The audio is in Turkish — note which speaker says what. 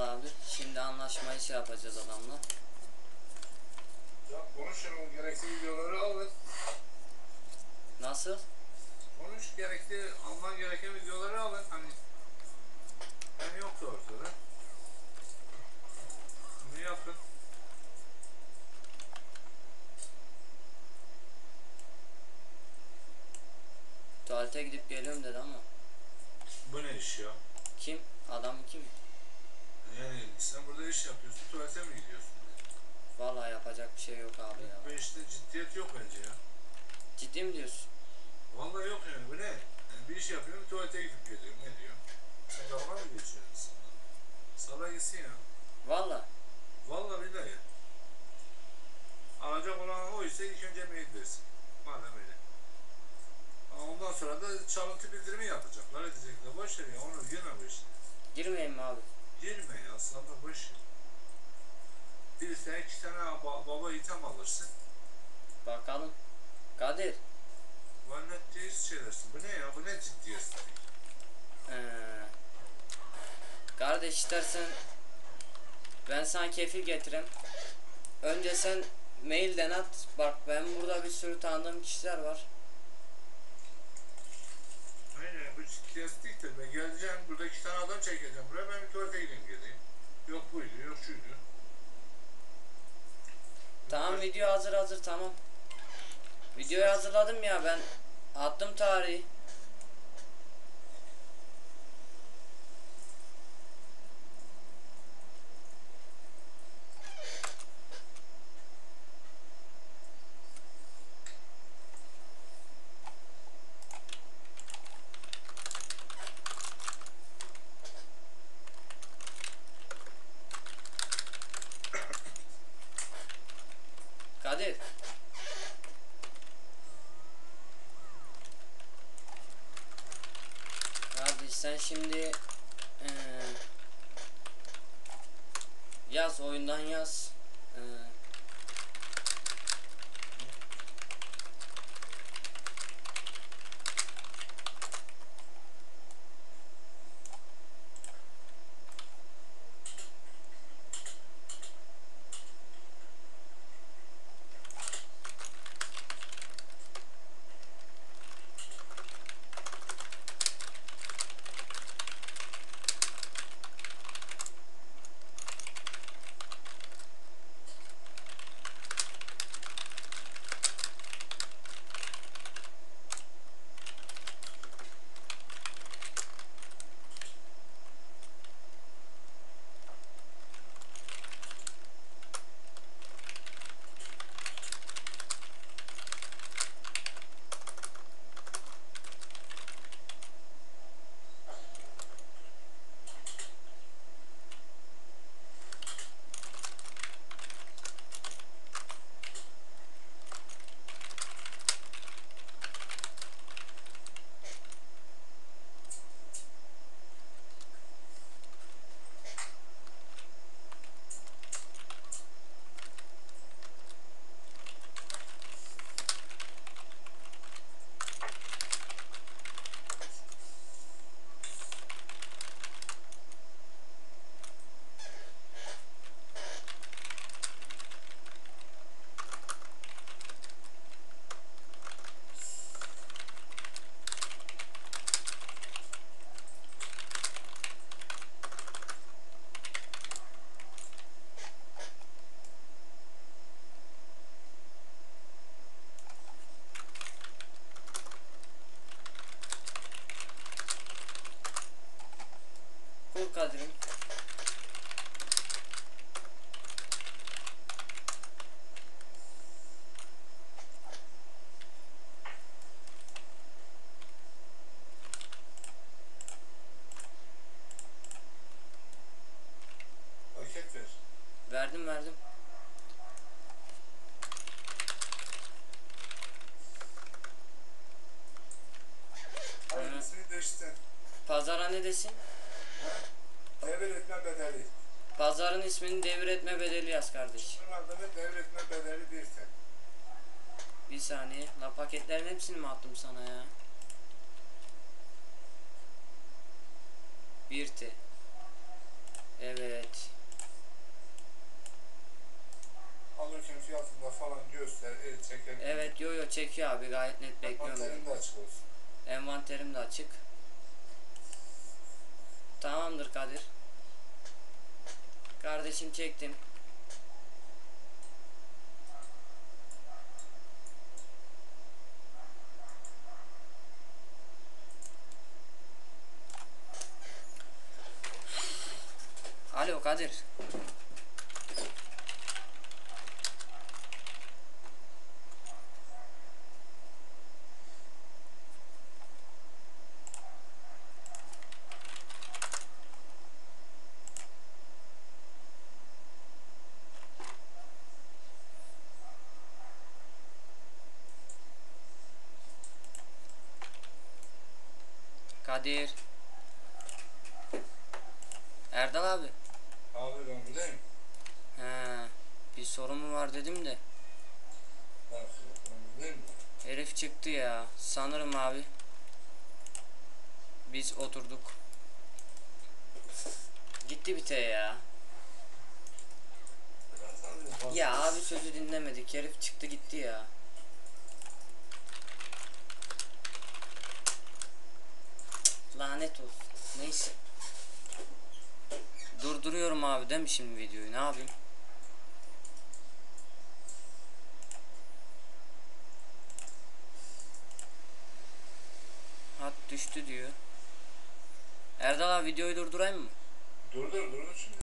Speaker 1: Abi. Şimdi anlaşmayı şey yapacağız adamla.
Speaker 2: Ya konuşun gerekli videoları alın.
Speaker 1: Nasıl?
Speaker 2: Konuş gerekli alman gereken videoları alın. Hani ben yoktu ortada. Bunu yapın.
Speaker 1: Tuvalete gidip geliyorum dedi ama.
Speaker 2: Bu ne iş ya?
Speaker 1: Kim? Adam kim?
Speaker 2: Yani sen burada iş yapıyorsun, tuvalete mi gidiyorsun?
Speaker 1: Vallahi yapacak bir şey yok abi ya.
Speaker 2: Bu işte ciddiyet yok bence ya.
Speaker 1: Ciddi mi diyorsun?
Speaker 2: Vallahi yok yani bu ne? Yani bir iş yapıyorum, tuvalete gidip geliyorum. Ne diyor? Sen dalga mı geçiyorsun insanlara? Sala gitsin ya.
Speaker 1: Vallahi.
Speaker 2: Vallahi billahi. Alacak olan o ise ilk önce mail versin. Madem öyle. Ondan sonra da çalıntı bildirimi yapacaklar. Edecekler. Boş ver ya onu girme bu işe.
Speaker 1: Girmeyeyim mi abi?
Speaker 2: Girme ya sana boş ver. Bir sen iki tane ba- baba item alırsın.
Speaker 1: Bakalım. Kadir.
Speaker 2: Vallahi değil şeylersin. Bu ne ya? Bu ne ciddiyet?
Speaker 1: Ee, kardeş istersen ben sana kefil getireyim. Önce sen mailden at. Bak ben burada bir sürü tanıdığım kişiler var.
Speaker 2: Aynen bu ciddiyetliktir. Ben geleceğim burada iki tane adam çekeceğim buraya ben bir tuvalete gideyim geleyim. Yok buydu yok şuydu.
Speaker 1: Tamam video hazır hazır tamam. Videoyu hazırladım ya ben attım tarihi. Kadir. Kardeş sen şimdi eee, yaz oyundan yaz. Eee, Verdim verdim.
Speaker 2: İsmini değiştir.
Speaker 1: Pazara ne desin?
Speaker 2: Devretme bedeli.
Speaker 1: Pazarın ismini devir etme bedeli yaz kardeş.
Speaker 2: Bunun adını devretme bedeli bir tek.
Speaker 1: Bir saniye. La paketlerin hepsini mi attım sana ya? Bir T. Evet.
Speaker 2: Falan göster, el çeker.
Speaker 1: Evet yo yo çekiyor abi gayet net bekliyorum. ben.
Speaker 2: Envanterin de açık olsun.
Speaker 1: Envanterim de açık. Tamamdır Kadir. Kardeşim çektim. Alo Kadir. Kadir. Erdal abi.
Speaker 2: Abi ben buradayım.
Speaker 1: He, bir sorun mu var dedim de.
Speaker 2: Ben buradayım?
Speaker 1: Herif çıktı ya. Sanırım abi. Biz oturduk. Gitti bite ya. Ya abi sözü dinlemedik. Herif çıktı gitti ya. Lanet olsun. Neyse. Durduruyorum abi değil mi şimdi videoyu? Ne yapayım? Hat düştü diyor. Erdal abi videoyu durdurayım mı?
Speaker 2: Dur dur dur şimdi.